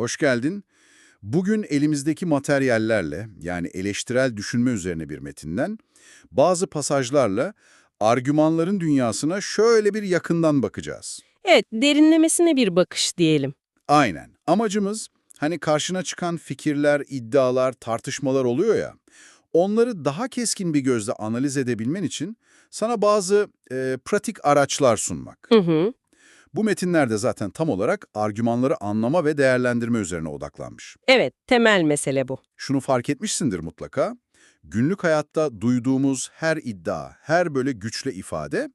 Hoş geldin. Bugün elimizdeki materyallerle, yani eleştirel düşünme üzerine bir metinden, bazı pasajlarla argümanların dünyasına şöyle bir yakından bakacağız. Evet, derinlemesine bir bakış diyelim. Aynen. Amacımız, hani karşına çıkan fikirler, iddialar, tartışmalar oluyor ya, onları daha keskin bir gözle analiz edebilmen için sana bazı e, pratik araçlar sunmak. Hı hı. Bu metinlerde zaten tam olarak argümanları anlama ve değerlendirme üzerine odaklanmış. Evet, temel mesele bu. Şunu fark etmişsindir mutlaka. Günlük hayatta duyduğumuz her iddia, her böyle güçlü ifade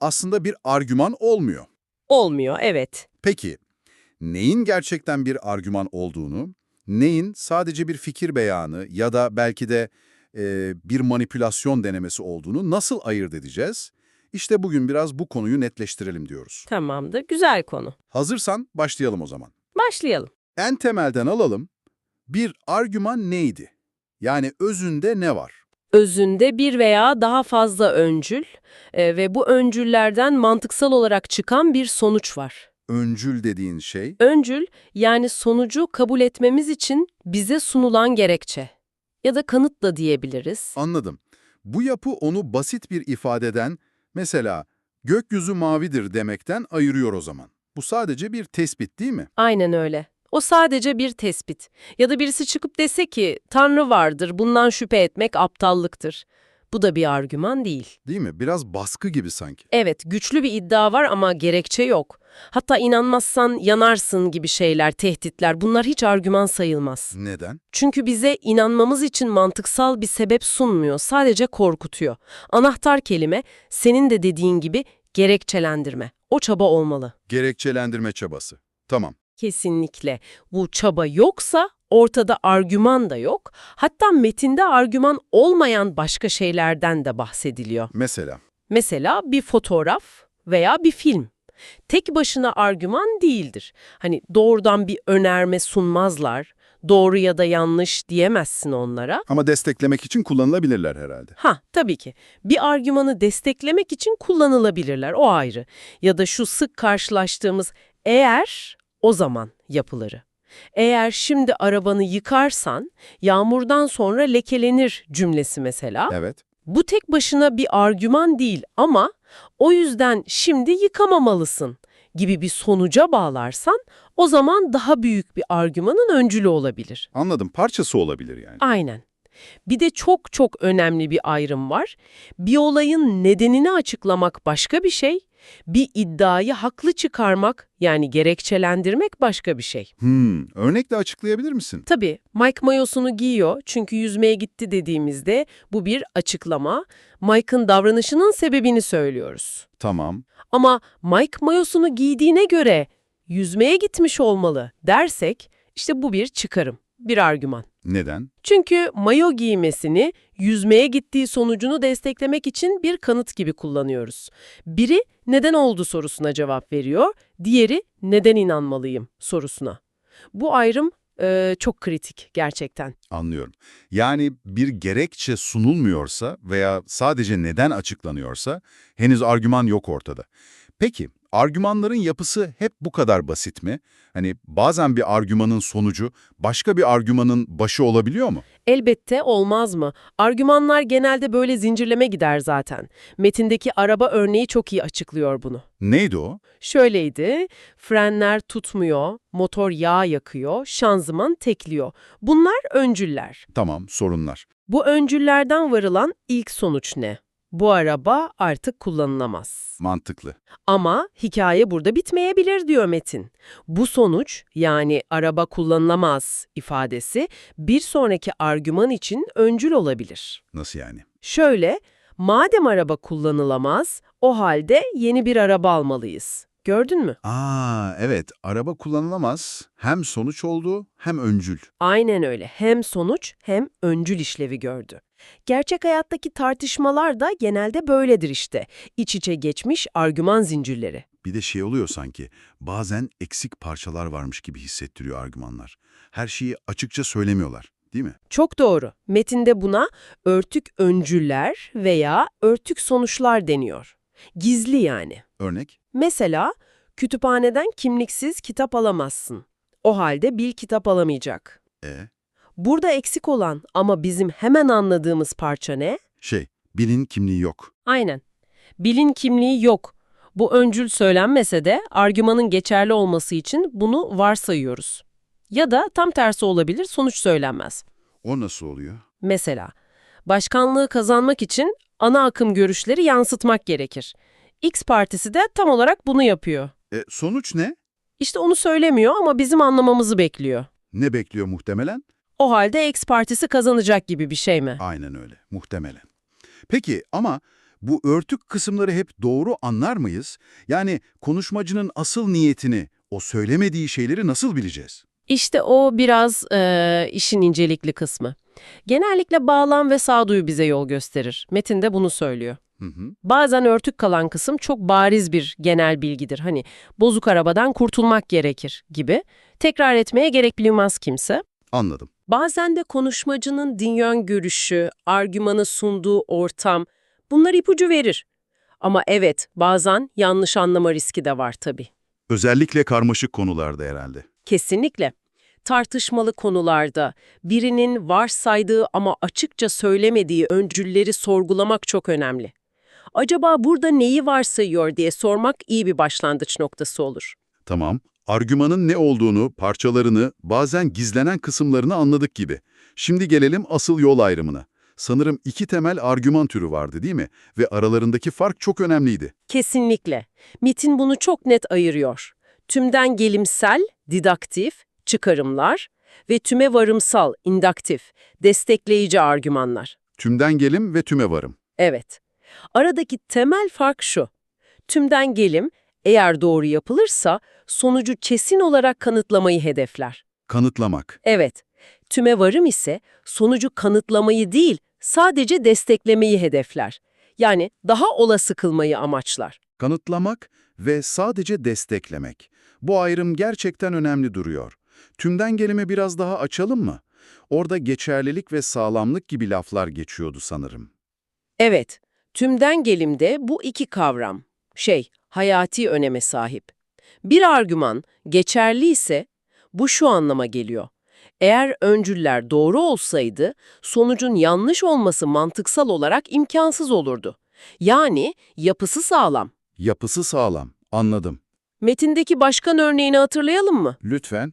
aslında bir argüman olmuyor. Olmuyor, evet. Peki, neyin gerçekten bir argüman olduğunu, neyin sadece bir fikir beyanı ya da belki de e, bir manipülasyon denemesi olduğunu nasıl ayırt edeceğiz? İşte bugün biraz bu konuyu netleştirelim diyoruz. Tamamdır, güzel konu. Hazırsan başlayalım o zaman. Başlayalım. En temelden alalım. Bir argüman neydi? Yani özünde ne var? Özünde bir veya daha fazla öncül e, ve bu öncüllerden mantıksal olarak çıkan bir sonuç var. Öncül dediğin şey, Öncül, yani sonucu kabul etmemiz için bize sunulan gerekçe. Ya da kanıt da diyebiliriz. anladım. Bu yapı onu basit bir ifadeden, mesela gökyüzü mavidir demekten ayırıyor o zaman. Bu sadece bir tespit değil mi? Aynen öyle. O sadece bir tespit. Ya da birisi çıkıp dese ki Tanrı vardır, bundan şüphe etmek aptallıktır. Bu da bir argüman değil. Değil mi? Biraz baskı gibi sanki. Evet, güçlü bir iddia var ama gerekçe yok. Hatta inanmazsan yanarsın gibi şeyler, tehditler bunlar hiç argüman sayılmaz. Neden? Çünkü bize inanmamız için mantıksal bir sebep sunmuyor, sadece korkutuyor. Anahtar kelime senin de dediğin gibi gerekçelendirme. O çaba olmalı. Gerekçelendirme çabası. Tamam. Kesinlikle. Bu çaba yoksa ortada argüman da yok. Hatta metinde argüman olmayan başka şeylerden de bahsediliyor. Mesela, Mesela bir fotoğraf veya bir film. Tek başına argüman değildir. Hani doğrudan bir önerme sunmazlar. Doğru ya da yanlış diyemezsin onlara. ama desteklemek için kullanılabilirler herhalde. Ha, tabii ki. Bir argümanı desteklemek için kullanılabilirler, o ayrı. Ya da şu sık karşılaştığımız eğer o zaman yapıları. Eğer şimdi arabanı yıkarsan yağmurdan sonra lekelenir cümlesi mesela. Evet. Bu tek başına bir argüman değil ama o yüzden şimdi yıkamamalısın gibi bir sonuca bağlarsan o zaman daha büyük bir argümanın öncülü olabilir. Anladım. Parçası olabilir yani. Aynen. Bir de çok çok önemli bir ayrım var. Bir olayın nedenini açıklamak başka bir şey, bir iddiayı haklı çıkarmak yani gerekçelendirmek başka bir şey. Hmm, örnekle açıklayabilir misin? Tabii Mike mayosunu giyiyor çünkü yüzmeye gitti dediğimizde bu bir açıklama. Mike'ın davranışının sebebini söylüyoruz. Tamam. Ama Mike mayosunu giydiğine göre yüzmeye gitmiş olmalı dersek işte bu bir çıkarım, bir argüman. Neden? Çünkü mayo giymesini yüzmeye gittiği sonucunu desteklemek için bir kanıt gibi kullanıyoruz. Biri neden oldu sorusuna cevap veriyor, diğeri neden inanmalıyım sorusuna. Bu ayrım e, çok kritik gerçekten. Anlıyorum. Yani bir gerekçe sunulmuyorsa veya sadece neden açıklanıyorsa henüz argüman yok ortada. Peki, argümanların yapısı hep bu kadar basit mi? Hani bazen bir argümanın sonucu başka bir argümanın başı olabiliyor mu? Elbette olmaz mı? Argümanlar genelde böyle zincirleme gider zaten. Metindeki araba örneği çok iyi açıklıyor bunu. Neydi o? Şöyleydi, frenler tutmuyor, motor yağ yakıyor, şanzıman tekliyor. Bunlar öncüller. Tamam, sorunlar. Bu öncüllerden varılan ilk sonuç ne? Bu araba artık kullanılamaz. Mantıklı. Ama hikaye burada bitmeyebilir diyor Metin. Bu sonuç yani araba kullanılamaz ifadesi bir sonraki argüman için öncül olabilir. Nasıl yani? Şöyle, madem araba kullanılamaz, o halde yeni bir araba almalıyız. Gördün mü? Aa, evet. Araba kullanılamaz. Hem sonuç oldu hem öncül. Aynen öyle. Hem sonuç hem öncül işlevi gördü. Gerçek hayattaki tartışmalar da genelde böyledir işte. İç içe geçmiş argüman zincirleri. Bir de şey oluyor sanki, bazen eksik parçalar varmış gibi hissettiriyor argümanlar. Her şeyi açıkça söylemiyorlar, değil mi? Çok doğru. Metinde buna örtük öncüller veya örtük sonuçlar deniyor. Gizli yani. Örnek? Mesela kütüphaneden kimliksiz kitap alamazsın. O halde bil kitap alamayacak. E, Burada eksik olan ama bizim hemen anladığımız parça ne? şey, bilin kimliği yok. Aynen. Bilin kimliği yok. Bu öncül söylenmese de argümanın geçerli olması için bunu varsayıyoruz. Ya da tam tersi olabilir, sonuç söylenmez. O nasıl oluyor? Mesela, başkanlığı kazanmak için ana akım görüşleri yansıtmak gerekir. X partisi de tam olarak bunu yapıyor. E, sonuç ne? İşte onu söylemiyor ama bizim anlamamızı bekliyor. Ne bekliyor muhtemelen? O halde X partisi kazanacak gibi bir şey mi? Aynen öyle, muhtemelen. Peki ama bu örtük kısımları hep doğru anlar mıyız? Yani konuşmacının asıl niyetini, o söylemediği şeyleri nasıl bileceğiz? İşte o biraz eee, işin incelikli kısmı. Genellikle bağlam ve sağduyu bize yol gösterir. Metin de bunu söylüyor. Hı hı. Bazen örtük kalan kısım çok bariz bir genel bilgidir. Hani bozuk arabadan kurtulmak gerekir gibi. Tekrar etmeye gerek bilmez kimse. Anladım. Bazen de konuşmacının dinyon görüşü, argümanı sunduğu ortam bunlar ipucu verir. Ama evet bazen yanlış anlama riski de var tabii. Özellikle karmaşık konularda herhalde. Kesinlikle. Tartışmalı konularda birinin varsaydığı ama açıkça söylemediği öncülleri sorgulamak çok önemli. Acaba burada neyi varsayıyor diye sormak iyi bir başlangıç noktası olur. Tamam, argümanın ne olduğunu, parçalarını, bazen gizlenen kısımlarını anladık gibi. Şimdi gelelim asıl yol ayrımına. Sanırım iki temel argüman türü vardı değil mi? Ve aralarındaki fark çok önemliydi. Kesinlikle. Metin bunu çok net ayırıyor. Tümden gelimsel, didaktif, çıkarımlar ve tüme varımsal, indaktif, destekleyici argümanlar. Tümden gelim ve tüme varım. Evet. Aradaki temel fark şu. Tümden gelim, eğer doğru yapılırsa sonucu kesin olarak kanıtlamayı hedefler. Kanıtlamak. Evet. Tüme varım ise sonucu kanıtlamayı değil, sadece desteklemeyi hedefler. Yani daha olası kılmayı amaçlar. Kanıtlamak ve sadece desteklemek. Bu ayrım gerçekten önemli duruyor. Tümden gelimi biraz daha açalım mı? Orada geçerlilik ve sağlamlık gibi laflar geçiyordu sanırım. Evet, tümden gelimde bu iki kavram, şey, hayati öneme sahip. Bir argüman geçerli ise bu şu anlama geliyor. Eğer öncüller doğru olsaydı, sonucun yanlış olması mantıksal olarak imkansız olurdu. Yani yapısı sağlam. Yapısı sağlam. Anladım. Metindeki başkan örneğini hatırlayalım mı? Lütfen.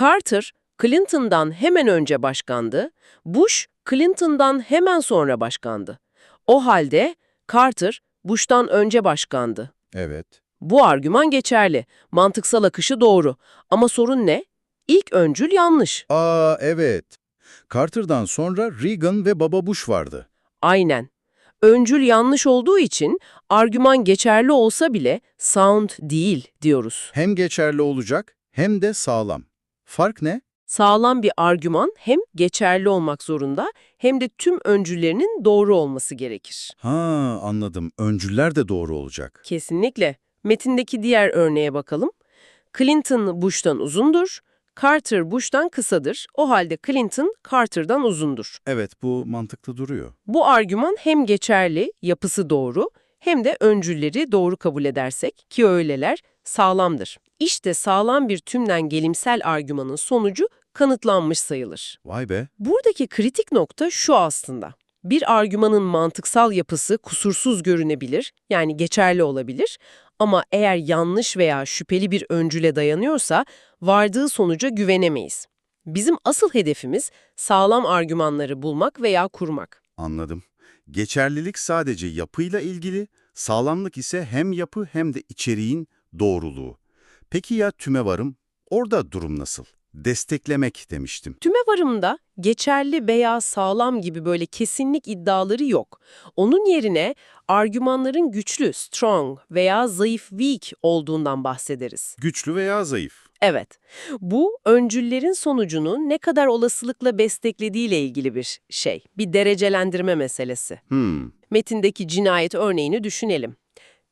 Carter, Clinton'dan hemen önce başkandı, Bush, Clinton'dan hemen sonra başkandı. O halde Carter, Bush'tan önce başkandı. Evet. Bu argüman geçerli, mantıksal akışı doğru. Ama sorun ne? İlk öncül yanlış. Aa evet. Carter'dan sonra Reagan ve Baba Bush vardı. Aynen. Öncül yanlış olduğu için argüman geçerli olsa bile sound değil diyoruz. Hem geçerli olacak hem de sağlam. Fark ne? Sağlam bir argüman hem geçerli olmak zorunda hem de tüm öncüllerinin doğru olması gerekir. Ha anladım. Öncüller de doğru olacak. Kesinlikle. Metindeki diğer örneğe bakalım. Clinton Bush'tan uzundur, Carter Bush'tan kısadır. O halde Clinton Carter'dan uzundur. Evet bu mantıklı duruyor. Bu argüman hem geçerli, yapısı doğru, hem de öncülleri doğru kabul edersek ki öyleler sağlamdır. İşte sağlam bir tümden gelimsel argümanın sonucu kanıtlanmış sayılır. Vay be. Buradaki kritik nokta şu aslında. Bir argümanın mantıksal yapısı kusursuz görünebilir, yani geçerli olabilir ama eğer yanlış veya şüpheli bir öncüle dayanıyorsa vardığı sonuca güvenemeyiz. Bizim asıl hedefimiz sağlam argümanları bulmak veya kurmak. Anladım. Geçerlilik sadece yapıyla ilgili, sağlamlık ise hem yapı hem de içeriğin doğruluğu. Peki ya tüme varım? Orada durum nasıl? Desteklemek demiştim. Tüme varımda geçerli veya sağlam gibi böyle kesinlik iddiaları yok. Onun yerine argümanların güçlü, strong veya zayıf, weak olduğundan bahsederiz. Güçlü veya zayıf. Evet, bu öncüllerin sonucunu ne kadar olasılıkla desteklediğiyle ilgili bir şey, bir derecelendirme meselesi. Hmm, Metindeki cinayet örneğini düşünelim.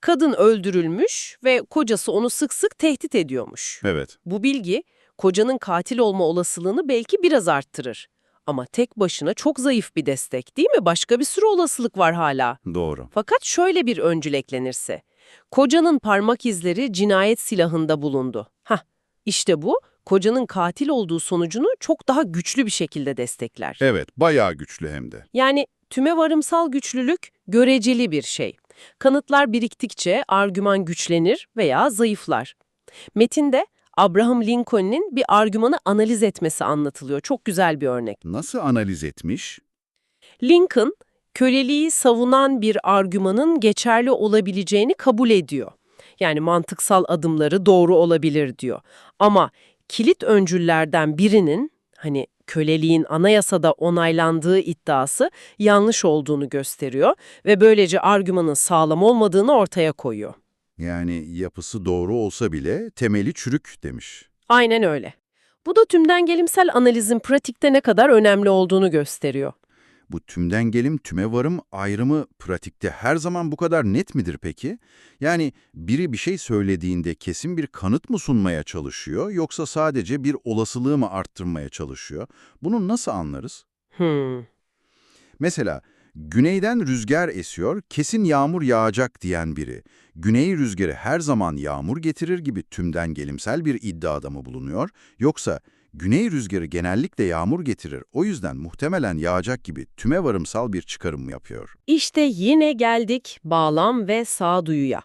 Kadın öldürülmüş ve kocası onu sık sık tehdit ediyormuş. evet. Bu bilgi, kocanın katil olma olasılığını belki biraz arttırır. Ama tek başına çok zayıf bir destek değil mi? Başka bir sürü olasılık var hala. Doğru. Fakat şöyle bir öncül eklenirse. Kocanın parmak izleri cinayet silahında bulundu. Hah, işte bu kocanın katil olduğu sonucunu çok daha güçlü bir şekilde destekler. Evet, bayağı güçlü hem de. Yani tümevarımsal güçlülük göreceli bir şey. Kanıtlar biriktikçe argüman güçlenir veya zayıflar. Metinde Abraham Lincoln'in bir argümanı analiz etmesi anlatılıyor. Çok güzel bir örnek. Nasıl analiz etmiş? Lincoln, köleliği savunan bir argümanın geçerli olabileceğini kabul ediyor. Yani mantıksal adımları doğru olabilir diyor. Ama kilit öncüllerden birinin hani köleliğin anayasada onaylandığı iddiası yanlış olduğunu gösteriyor ve böylece argümanın sağlam olmadığını ortaya koyuyor. Yani yapısı doğru olsa bile temeli çürük demiş. Aynen öyle. Bu da tümden gelimsel analizin pratikte ne kadar önemli olduğunu gösteriyor. Bu tümden gelim tüme varım ayrımı pratikte her zaman bu kadar net midir peki? Yani biri bir şey söylediğinde kesin bir kanıt mı sunmaya çalışıyor yoksa sadece bir olasılığı mı arttırmaya çalışıyor? Bunu nasıl anlarız? Hmm. Mesela güneyden rüzgar esiyor, kesin yağmur yağacak diyen biri, güney rüzgarı her zaman yağmur getirir gibi tümden gelimsel bir iddiada mı bulunuyor, yoksa güney rüzgarı genellikle yağmur getirir, o yüzden muhtemelen yağacak gibi tüme varımsal bir çıkarım mı yapıyor? İşte yine geldik bağlam ve sağduyuya.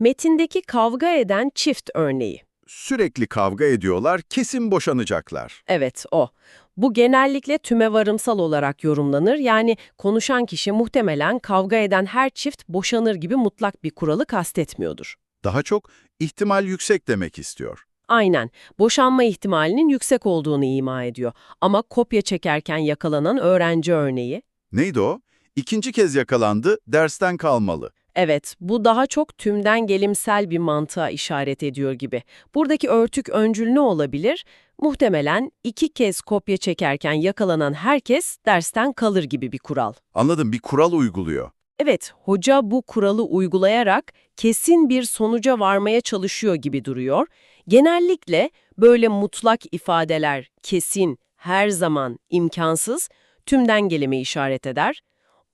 Metindeki kavga eden çift örneği. Sürekli kavga ediyorlar, kesin boşanacaklar. Evet, o. Bu genellikle tümevarımsal olarak yorumlanır. Yani konuşan kişi muhtemelen kavga eden her çift boşanır gibi mutlak bir kuralı kastetmiyordur. Daha çok ihtimal yüksek demek istiyor. Aynen, boşanma ihtimalinin yüksek olduğunu ima ediyor. Ama kopya çekerken yakalanan öğrenci örneği, Neydi o? İkinci kez yakalandı, dersten kalmalı. Evet, bu daha çok tümden gelimsel bir mantığa işaret ediyor gibi. Buradaki örtük öncül ne olabilir? Muhtemelen iki kez kopya çekerken yakalanan herkes dersten kalır gibi bir kural. Anladım, bir kural uyguluyor. Evet, hoca bu kuralı uygulayarak kesin bir sonuca varmaya çalışıyor gibi duruyor. Genellikle böyle mutlak ifadeler kesin, her zaman, imkansız, tümden gelime işaret eder.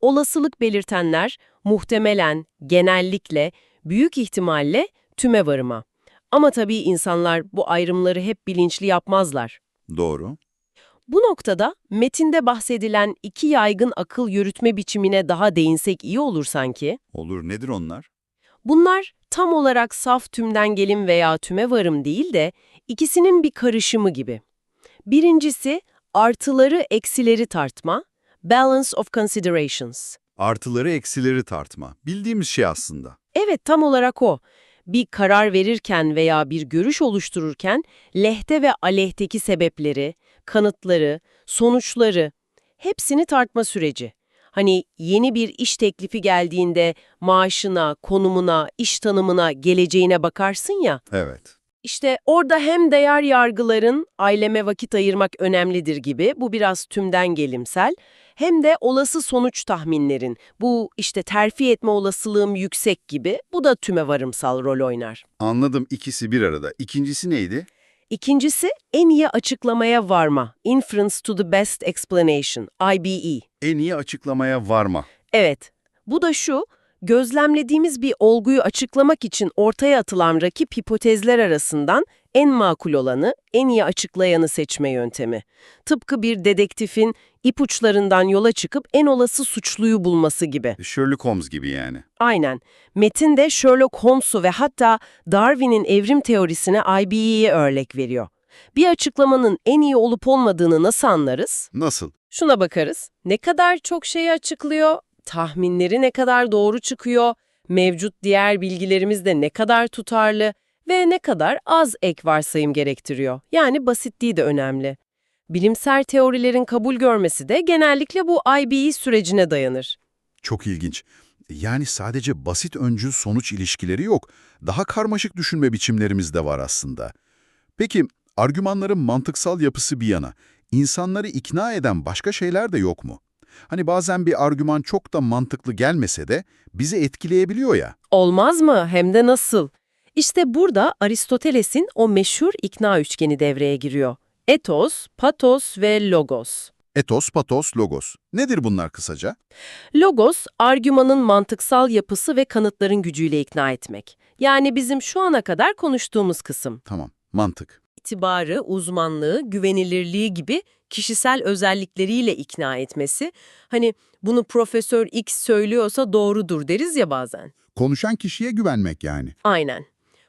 Olasılık belirtenler muhtemelen, genellikle, büyük ihtimalle tüme varıma. Ama tabii insanlar bu ayrımları hep bilinçli yapmazlar. Doğru. Bu noktada metinde bahsedilen iki yaygın akıl yürütme biçimine daha değinsek iyi olur sanki. Olur, nedir onlar? Bunlar tam olarak saf tümden gelim veya tüme varım değil de ikisinin bir karışımı gibi. Birincisi artıları eksileri tartma, balance of considerations. Artıları eksileri tartma. Bildiğimiz şey aslında. Evet tam olarak o. Bir karar verirken veya bir görüş oluştururken lehte ve aleyhteki sebepleri, kanıtları, sonuçları hepsini tartma süreci. Hani yeni bir iş teklifi geldiğinde maaşına, konumuna, iş tanımına, geleceğine bakarsın ya. Evet. İşte orada hem değer yargıların aileme vakit ayırmak önemlidir gibi, bu biraz tümden gelimsel, hem de olası sonuç tahminlerin, bu işte terfi etme olasılığım yüksek gibi, bu da tüme varımsal rol oynar. Anladım ikisi bir arada. İkincisi neydi? İkincisi, en iyi açıklamaya varma, inference to the best explanation, IBE. En iyi açıklamaya varma. Evet, bu da şu, gözlemlediğimiz bir olguyu açıklamak için ortaya atılan rakip hipotezler arasından en makul olanı, en iyi açıklayanı seçme yöntemi. Tıpkı bir dedektifin ipuçlarından yola çıkıp en olası suçluyu bulması gibi. Sherlock Holmes gibi yani. Aynen. Metin de Sherlock Holmes'u ve hatta Darwin'in evrim teorisine IBE'ye örnek veriyor. Bir açıklamanın en iyi olup olmadığını nasıl anlarız? Nasıl? Şuna bakarız. Ne kadar çok şeyi açıklıyor, tahminleri ne kadar doğru çıkıyor, mevcut diğer bilgilerimiz de ne kadar tutarlı ve ne kadar az ek varsayım gerektiriyor. Yani basitliği de önemli. Bilimsel teorilerin kabul görmesi de genellikle bu IBE sürecine dayanır. Çok ilginç. Yani sadece basit öncül sonuç ilişkileri yok. Daha karmaşık düşünme biçimlerimiz de var aslında. Peki, argümanların mantıksal yapısı bir yana, insanları ikna eden başka şeyler de yok mu? Hani bazen bir argüman çok da mantıklı gelmese de bizi etkileyebiliyor ya. Olmaz mı? Hem de nasıl? İşte burada Aristoteles'in o meşhur ikna üçgeni devreye giriyor. Etos, patos ve logos. Etos, patos, logos. Nedir bunlar kısaca? Logos, argümanın mantıksal yapısı ve kanıtların gücüyle ikna etmek. Yani bizim şu ana kadar konuştuğumuz kısım. Tamam, mantık. İtibarı, uzmanlığı, güvenilirliği gibi kişisel özellikleriyle ikna etmesi. Hani bunu Profesör X söylüyorsa doğrudur deriz ya bazen. Konuşan kişiye güvenmek yani. Aynen.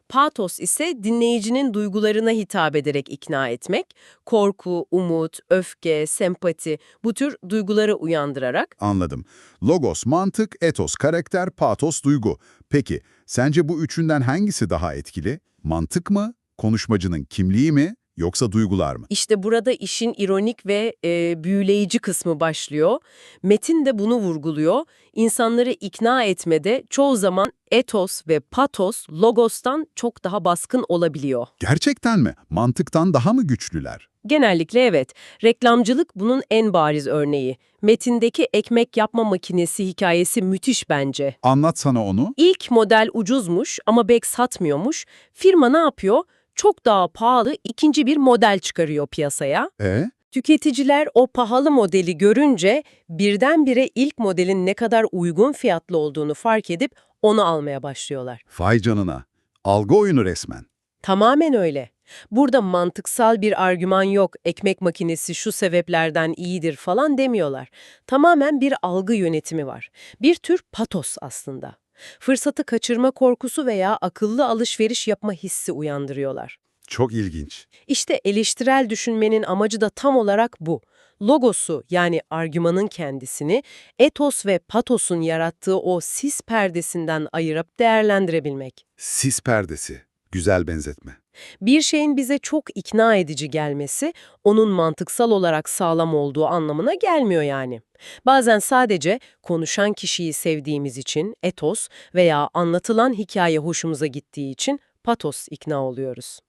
Patos ise dinleyicinin duygularına hitap ederek ikna etmek, korku, umut, öfke, sempati bu tür duyguları uyandırarak Anladım. Logos mantık, etos karakter, patos duygu. Peki, sence bu üçünden hangisi daha etkili? Mantık mı, konuşmacının kimliği mi, yoksa duygular mı? İşte burada işin ironik ve e, büyüleyici kısmı başlıyor. Metin de bunu vurguluyor. İnsanları ikna etmede çoğu zaman etos ve patos logostan çok daha baskın olabiliyor. Gerçekten mi? Mantıktan daha mı güçlüler? Genellikle evet. Reklamcılık bunun en bariz örneği. Metindeki ekmek yapma makinesi hikayesi müthiş bence. Anlatsana onu. İlk model ucuzmuş ama bek satmıyormuş. Firma ne yapıyor? Çok daha pahalı ikinci bir model çıkarıyor piyasaya. E, Tüketiciler o pahalı modeli görünce birdenbire ilk modelin ne kadar uygun fiyatlı olduğunu fark edip onu almaya başlıyorlar. vay canına. Algı oyunu resmen. Tamamen öyle. Burada mantıksal bir argüman yok, ekmek makinesi şu sebeplerden iyidir falan demiyorlar. Tamamen bir algı yönetimi var. Bir tür patos aslında. Fırsatı kaçırma korkusu veya akıllı alışveriş yapma hissi uyandırıyorlar. Çok ilginç. İşte eleştirel düşünmenin amacı da tam olarak bu. Logosu yani argümanın kendisini etos ve patosun yarattığı o sis perdesinden ayırıp değerlendirebilmek. Sis perdesi. Güzel benzetme. Bir şeyin bize çok ikna edici gelmesi, onun mantıksal olarak sağlam olduğu anlamına gelmiyor yani. Bazen sadece konuşan kişiyi sevdiğimiz için etos veya anlatılan hikaye hoşumuza gittiği için patos ikna oluyoruz.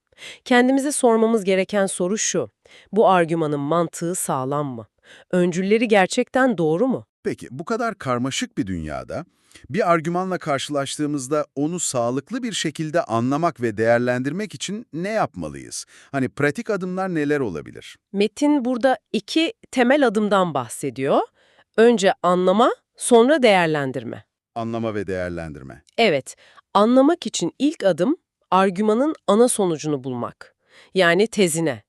Kendimize sormamız gereken soru şu, bu argümanın mantığı sağlam mı? Öncülleri gerçekten doğru mu? Peki bu kadar karmaşık bir dünyada bir argümanla karşılaştığımızda onu sağlıklı bir şekilde anlamak ve değerlendirmek için ne yapmalıyız? Hani pratik adımlar neler olabilir? Metin burada iki temel adımdan bahsediyor. Önce anlama, sonra değerlendirme. Anlama ve değerlendirme. Evet, anlamak için ilk adım argümanın ana sonucunu bulmak. Yani tezine.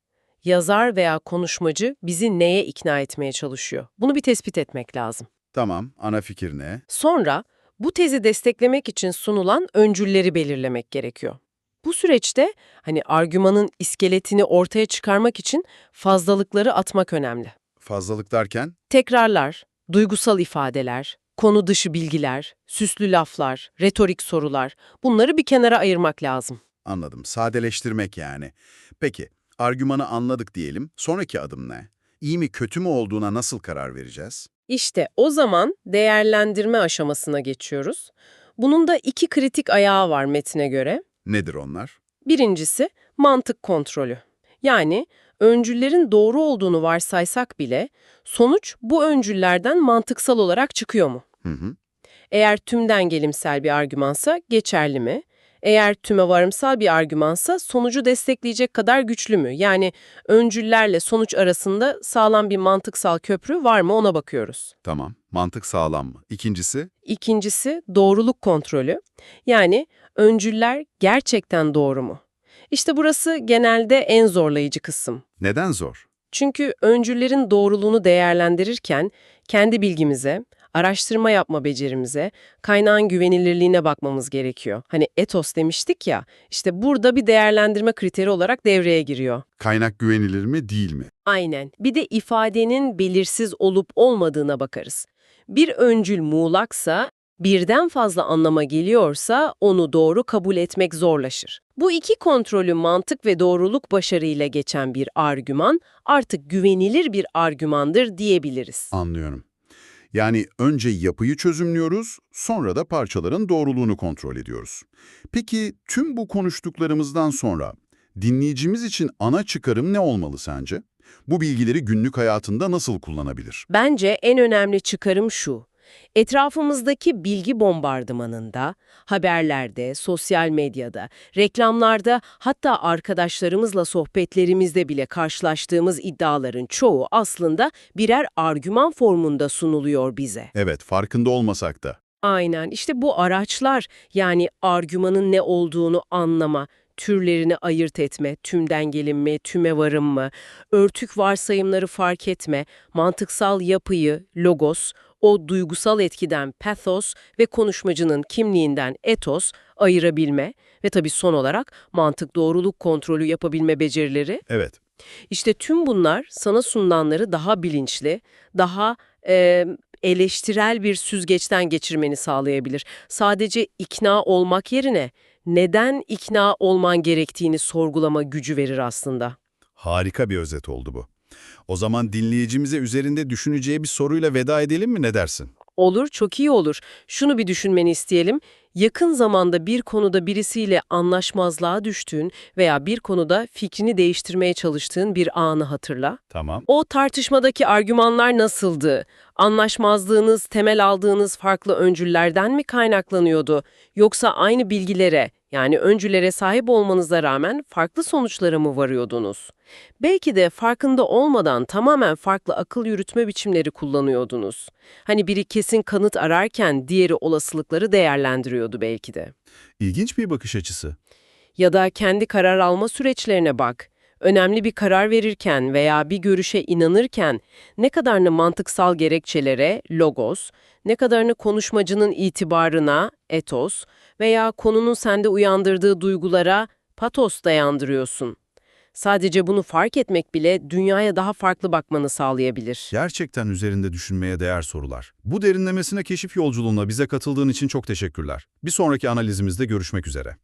Yazar veya konuşmacı bizi neye ikna etmeye çalışıyor? Bunu bir tespit etmek lazım. Tamam, ana fikir ne? Sonra bu tezi desteklemek için sunulan öncülleri belirlemek gerekiyor. Bu süreçte hani argümanın iskeletini ortaya çıkarmak için fazlalıkları atmak önemli. Fazlalık derken? Tekrarlar, duygusal ifadeler, konu dışı bilgiler, süslü laflar, retorik sorular bunları bir kenara ayırmak lazım. Anladım, sadeleştirmek yani. Peki, argümanı anladık diyelim, sonraki adım ne? İyi mi kötü mü olduğuna nasıl karar vereceğiz? İşte o zaman değerlendirme aşamasına geçiyoruz. Bunun da iki kritik ayağı var metine göre. Nedir onlar? Birincisi mantık kontrolü. Yani öncüllerin doğru olduğunu varsaysak bile sonuç bu öncüllerden mantıksal olarak çıkıyor mu? Hı hı. Eğer tümden gelimsel bir argümansa geçerli mi? Eğer tüme varımsal bir argümansa sonucu destekleyecek kadar güçlü mü? Yani öncüllerle sonuç arasında sağlam bir mantıksal köprü var mı ona bakıyoruz. Tamam, mantık sağlam mı? İkincisi? İkincisi doğruluk kontrolü. Yani öncüller gerçekten doğru mu? İşte burası genelde en zorlayıcı kısım. Neden zor? Çünkü öncüllerin doğruluğunu değerlendirirken kendi bilgimize, araştırma yapma becerimize, kaynağın güvenilirliğine bakmamız gerekiyor. Hani etos demiştik ya, işte burada bir değerlendirme kriteri olarak devreye giriyor. Kaynak güvenilir mi, değil mi? Aynen. Bir de ifadenin belirsiz olup olmadığına bakarız. Bir öncül muğlaksa, birden fazla anlama geliyorsa onu doğru kabul etmek zorlaşır. Bu iki kontrolü mantık ve doğruluk başarıyla geçen bir argüman artık güvenilir bir argümandır diyebiliriz. Anlıyorum. Yani önce yapıyı çözümlüyoruz, sonra da parçaların doğruluğunu kontrol ediyoruz. Peki tüm bu konuştuklarımızdan sonra dinleyicimiz için ana çıkarım ne olmalı sence? Bu bilgileri günlük hayatında nasıl kullanabilir? Bence en önemli çıkarım şu. Etrafımızdaki bilgi bombardımanında, haberlerde, sosyal medyada, reklamlarda hatta arkadaşlarımızla sohbetlerimizde bile karşılaştığımız iddiaların çoğu aslında birer argüman formunda sunuluyor bize. Evet, farkında olmasak da. Aynen işte bu araçlar yani argümanın ne olduğunu anlama, türlerini ayırt etme, tümden gelin mi, tüme varım mı, örtük varsayımları fark etme, mantıksal yapıyı, logos, o duygusal etkiden pathos ve konuşmacının kimliğinden etos ayırabilme ve tabii son olarak mantık doğruluk kontrolü yapabilme becerileri. Evet. İşte tüm bunlar sana sunulanları daha bilinçli, daha e, eleştirel bir süzgeçten geçirmeni sağlayabilir. Sadece ikna olmak yerine neden ikna olman gerektiğini sorgulama gücü verir aslında. Harika bir özet oldu bu. O zaman dinleyicimize üzerinde düşüneceği bir soruyla veda edelim mi ne dersin? Olur, çok iyi olur. Şunu bir düşünmeni isteyelim. Yakın zamanda bir konuda birisiyle anlaşmazlığa düştüğün veya bir konuda fikrini değiştirmeye çalıştığın bir anı hatırla. Tamam. O tartışmadaki argümanlar nasıldı? Anlaşmazlığınız, temel aldığınız farklı öncüllerden mi kaynaklanıyordu? Yoksa aynı bilgilere, yani öncülere sahip olmanıza rağmen farklı sonuçlara mı varıyordunuz? Belki de farkında olmadan tamamen farklı akıl yürütme biçimleri kullanıyordunuz. Hani biri kesin kanıt ararken diğeri olasılıkları değerlendiriyordu belki de. İlginç bir bakış açısı. Ya da kendi karar alma süreçlerine bak. Önemli bir karar verirken veya bir görüşe inanırken ne kadarını mantıksal gerekçelere, logos, ne kadarını konuşmacının itibarına, etos veya konunun sende uyandırdığı duygulara, patos dayandırıyorsun. Sadece bunu fark etmek bile dünyaya daha farklı bakmanı sağlayabilir. Gerçekten üzerinde düşünmeye değer sorular. Bu derinlemesine keşif yolculuğuna bize katıldığın için çok teşekkürler. Bir sonraki analizimizde görüşmek üzere.